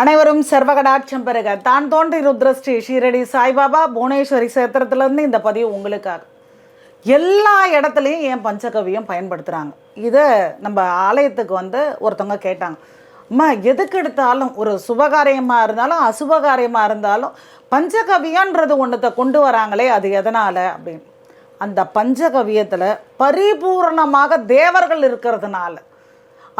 அனைவரும் சர்வகடாட்சம் பெறுக. தான் தோன்றி ருத்ரஸ்ரீ ஷீரடி சாய்பாபா புவனேஸ்வரி சேத்திரத்திலேருந்து இந்த பதிவு உங்களுக்காக. எல்லா இடத்துலையும் ஏன் பஞ்சகவியம் பயன்படுத்துகிறாங்க இதை நம்ம ஆலயத்துக்கு வந்து ஒருத்தவங்க கேட்டாங்க. அம்மா எதுக்கு எடுத்தாலும் ஒரு சுபகாரியமாக இருந்தாலும் அசுபகாரியமாக இருந்தாலும் பஞ்சகவியன்றது ஒன்றத்தை கொண்டு வராங்களே அது எதனால் அப்படின்னு. அந்த பஞ்சகவியத்தில் பரிபூரணமாக தேவர்கள் இருக்கிறதுனால.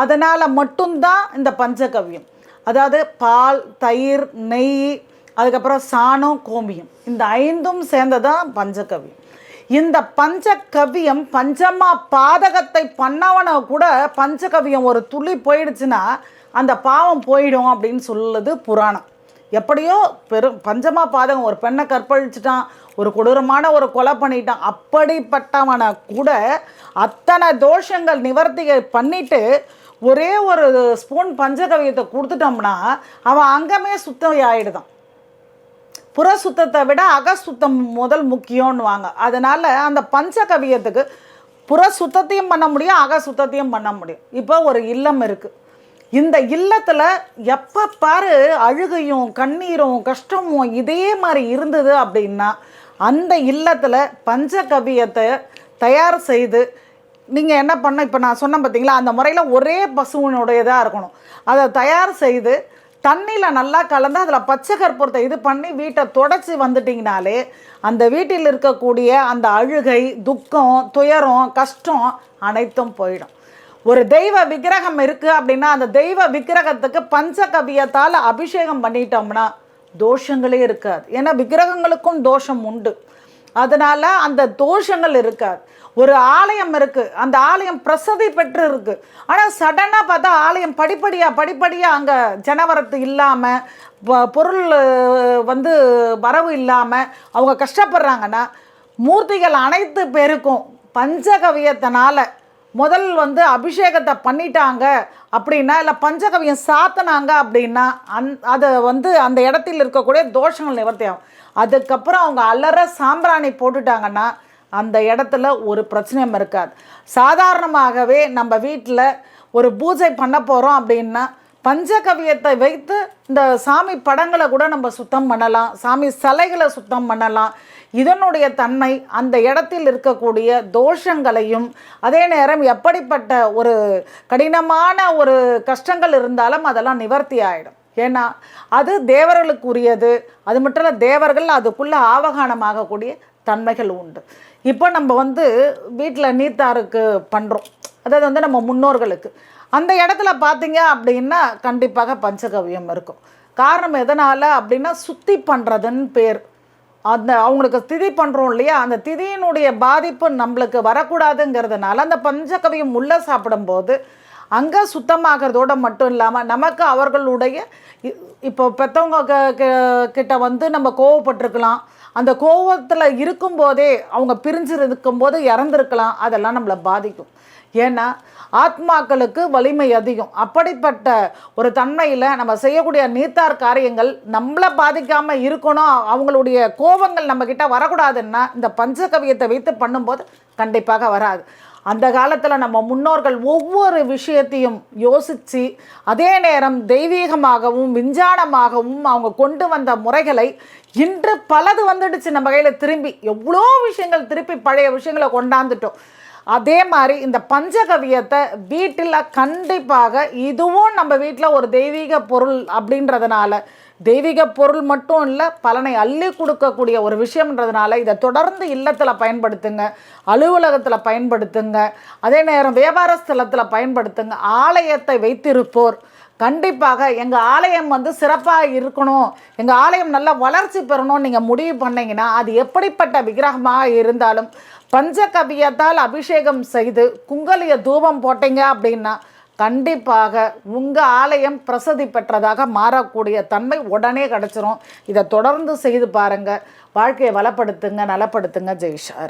அதனால் மட்டும்தான் இந்த பஞ்சகவியம் அதாவது பால் தயிர் நெய் அதுக்கப்புறம் சாணம் கோமியம். இந்த ஐந்தும் சேர்ந்ததான் பஞ்சகவியம் இந்த பஞ்சகவியம் பஞ்சமா பாதகத்தை பண்ணவனை கூட பஞ்சகவியம் ஒரு துளி போயிடுச்சுன்னா அந்த பாவம் போயிடும் அப்படின்னு சொல்லுது புராணம். எப்படியோ பெரும் பஞ்சமா பாதகம் ஒரு பெண்ணை கற்பழிச்சிட்டான் ஒரு கொடூரமான ஒரு கொலை பண்ணிட்டான் அப்படிப்பட்டவனை கூட அத்தனை தோஷங்கள் நிவர்த்தியை பண்ணிட்டு ஒரே ஒரு ஸ்பூன் பஞ்சகவியத்தை கொடுத்துட்டோம்னா அவன் அங்கமே சுத்தம் ஆகிடுதான் புற சுத்தத்தை விட அக சுத்தம் முதல் முக்கியம்னு வாங்க அதனால் அந்த பஞ்சகவியத்துக்கு புற சுத்தத்தையும் பண்ண முடியும் அக சுத்தத்தையும் பண்ண முடியும். இப்போ ஒரு இல்லம் இருக்குது இந்த இல்லத்தில் எப்போ பாரு அழுகையும் கண்ணீரும் கஷ்டமும் இதே மாதிரி இருந்தது அப்படின்னா அந்த இல்லத்தில் பஞ்சகவியத்தை தயார் செய்து நீங்கள் என்ன பண்ண இப்போ நான் சொன்னேன் பார்த்தீங்களா அந்த முறையில் ஒரே பசுவினுடையதாக இருக்கணும். அதை தயார் செய்து தண்ணியில் நல்லா கலந்து அதில் பச்சை கற்பூரத்தை இது பண்ணி வீட்டை தொடச்சி வந்துட்டிங்கனாலே அந்த வீட்டில் இருக்கக்கூடிய அந்த அழுகை துக்கம் துயரம் கஷ்டம் அனைத்தும் போயிடும். ஒரு தெய்வ விக்கிரகம் இருக்குது அப்படின்னா அந்த தெய்வ விக்கிரகத்துக்கு பஞ்சகவியத்தால் அபிஷேகம் பண்ணிட்டோம்னா தோஷங்களே இருக்காது. ஏன்னா விக்கிரகங்களுக்கும் தோஷம் உண்டு. அதனால் அந்த தோஷங்கள் இருக்காது. ஒரு ஆலயம் இருக்குது அந்த ஆலயம் பிரசதி பெற்று இருக்குது ஆனால் சடனாக பார்த்தா ஆலயம் படிப்படியாக படிப்படியாக அங்கே ஜனவரத்து இல்லாமல் பொருள் வந்து வரவு இல்லாமல் அவங்க கஷ்டப்படுறாங்கன்னா மூர்த்திகள் அனைத்து பேருக்கும் பஞ்சகவியத்தினால் முதல் வந்து அபிஷேகத்தை பண்ணிட்டாங்க அப்படின்னா இல்லை பஞ்சகவியம் சாத்தினாங்க அப்படின்னா அந் அதை வந்து அந்த இடத்தில் இருக்கக்கூடிய தோஷங்கள் நிவர்த்தி ஆகும் அதுக்கப்புறம் அவங்க அலற சாம்பிராணி போட்டுட்டாங்கன்னா அந்த இடத்துல ஒரு பிரச்சனையும் இருக்காது. சாதாரணமாகவே நம்ம வீட்டில் ஒரு பூஜை பண்ண போகிறோம் அப்படின்னா பஞ்சகவியத்தை வைத்து இந்த சாமி படங்களை கூட நம்ம சுத்தம் பண்ணலாம் சாமி சிலைகளை சுத்தம் பண்ணலாம். இதனுடைய தன்மை அந்த இடத்தில் இருக்கக்கூடிய தோஷங்களையும் அதே நேரம் எப்படிப்பட்ட ஒரு கடினமான ஒரு கஷ்டங்கள் இருந்தாலும் அதெல்லாம் நிவர்த்தி ஆகிடும் ஏன்னா அது தேவர்களுக்குரியது. அது மட்டும் இல்லை தேவர்கள் அதுக்குள்ளே ஆவகானமாகக்கூடிய தன்மைகள் உண்டு. இப்போ நம்ம வந்து வீட்டில் நீத்தாருக்கு பண்ணுறோம் அதாவது வந்து நம்ம முன்னோர்களுக்கு. அந்த இடத்துல பார்த்தீங்க அப்படின்னா கண்டிப்பாக பஞ்சகவியம் இருக்கும். காரணம் எதனால் அப்படின்னா சுத்தி பண்ணுறதுன்னு பேர். அந்த அவங்களுக்கு திதி பண்ணுறோம் இல்லையா? அந்த திதியினுடைய பாதிப்பு நம்மளுக்கு வரக்கூடாதுங்கிறதுனால அந்த பஞ்சகவியம் உள்ளே சாப்பிடும்போது அங்கே சுத்தமாகிறதோட மட்டும் இல்லாமல் நமக்கு அவர்களுடைய இ- இப்போ பெற்றவங்க க- க- கிட்ட வந்து நம்ம கோவப்பட்டிருக்கலாம். அந்த கோவத்தில் இருக்கும்போதே அவங்க பிரிஞ்சு இருக்கும்போது இறந்துருக்கலாம். அதெல்லாம் நம்மளை பாதிக்கும். ஏன்னா ஆத்மாக்களுக்கு வலிமை அதிகம். அப்படிப்பட்ட ஒரு தன்மையில் நம்ம செய்யக்கூடிய நீத்தார் காரியங்கள் நம்மளை பாதிக்காமல் இருக்கணும். அவங்களுடைய கோபங்கள் நம்மக்கிட்ட வரக்கூடாதுன்னா இந்த பஞ்சகவியத்தை வைத்து பண்ணும்போது கண்டிப்பாக வராது. அந்த காலத்தில் நம்ம முன்னோர்கள் ஒவ்வொரு விஷயத்தையும் யோசித்து அதே நேரம் தெய்வீகமாகவும் விஞ்ஞானமாகவும் அவங்க கொண்டு வந்த முறைகளை இன்று பலது வந்துடுச்சு நம்ம கையில் திரும்பி. எவ்வளோ விஷயங்கள் திருப்பி பழைய விஷயங்களை கொண்டாந்துட்டோம். அதே மாதிரி இந்த பஞ்சகவியத்தை வீட்டில் கண்டிப்பாக இதுவும் நம்ம வீட்டில் ஒரு தெய்வீக பொருள் அப்படின்றதுனால தெய்வீக பொருள் மட்டும் இல்லை பலனை அள்ளி கொடுக்கக்கூடிய ஒரு விஷயம்ன்றதுனால இதை தொடர்ந்து இல்லத்தில் பயன்படுத்துங்க அலுவலகத்தில் பயன்படுத்துங்க அதே நேரம் வியாபார ஸ்தலத்தில் பயன்படுத்துங்க ஆலயத்தை வைத்திருப்போர் கண்டிப்பாக எங்கள் ஆலயம் வந்து சிறப்பாக இருக்கணும். எங்கள் ஆலயம் நல்லா வளர்ச்சி பெறணும்னு நீங்கள் முடிவு பண்ணீங்கன்னா அது எப்படிப்பட்ட விக்கிரகமாக இருந்தாலும் பஞ்சகவியத்தால் அபிஷேகம் செய்து குங்கலிய தூபம் போட்டீங்க அப்படின்னா கண்டிப்பாக உங்கள் ஆலயம் பிரசதி பெற்றதாக மாறக்கூடிய தன்மை உடனே கிடச்சிரும். இதை தொடர்ந்து செய்து பாருங்கள் வாழ்க்கையை வளப்படுத்துங்க நலப்படுத்துங்க. ஜெய்ஷார்